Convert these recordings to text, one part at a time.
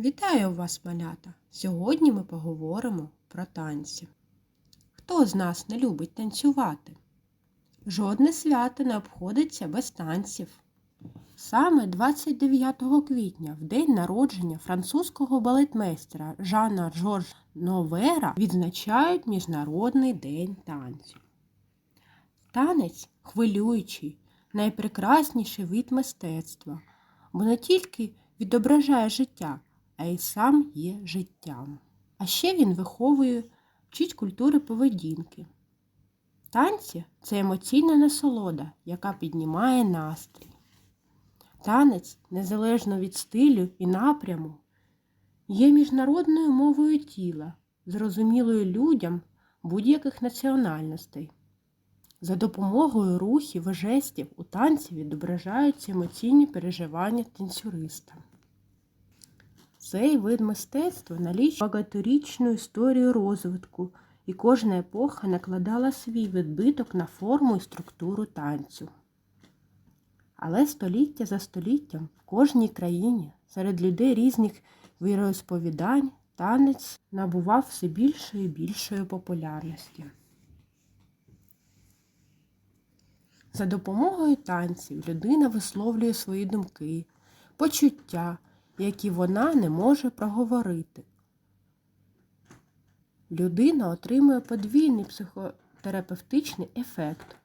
Вітаю вас, малята! Сьогодні ми поговоримо про танці. Хто з нас не любить танцювати? Жодне свято не обходиться без танців. Саме 29 квітня, в день народження французького балетмейстера Жана Жорж Новера, відзначають Міжнародний день танців. Танець хвилюючий, найпрекрасніший вид мистецтва, бо не тільки відображає життя, а й сам є життям. А ще він виховує, вчить культури поведінки. Танці це емоційна насолода, яка піднімає настрій. Танець, незалежно від стилю і напряму, є міжнародною мовою тіла, зрозумілою людям будь-яких національностей. За допомогою рухів і жестів у танці відображаються емоційні переживання танцюриста. Цей вид мистецтва налічує багаторічну історію розвитку, і кожна епоха накладала свій відбиток на форму і структуру танцю. Але століття за століттям в кожній країні серед людей різних віросповідань танець набував все більшої і більшої популярності. За допомогою танців людина висловлює свої думки, почуття, які вона не може проговорити. Людина отримує подвійний психотерапевтичний ефект.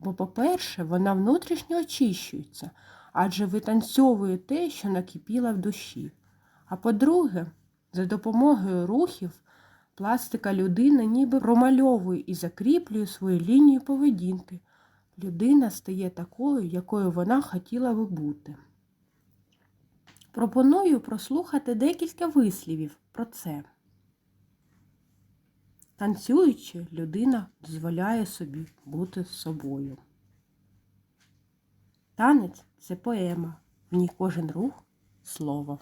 Бо, по-перше, вона внутрішньо очищується, адже витанцьовує те, що накипіло в душі. А по-друге, за допомогою рухів пластика людини ніби промальовує і закріплює свою лінію поведінки. Людина стає такою, якою вона хотіла би бути. Пропоную прослухати декілька вислівів про це. Танцюючи, людина дозволяє собі бути собою. Танець це поема, в ній кожен рух слово.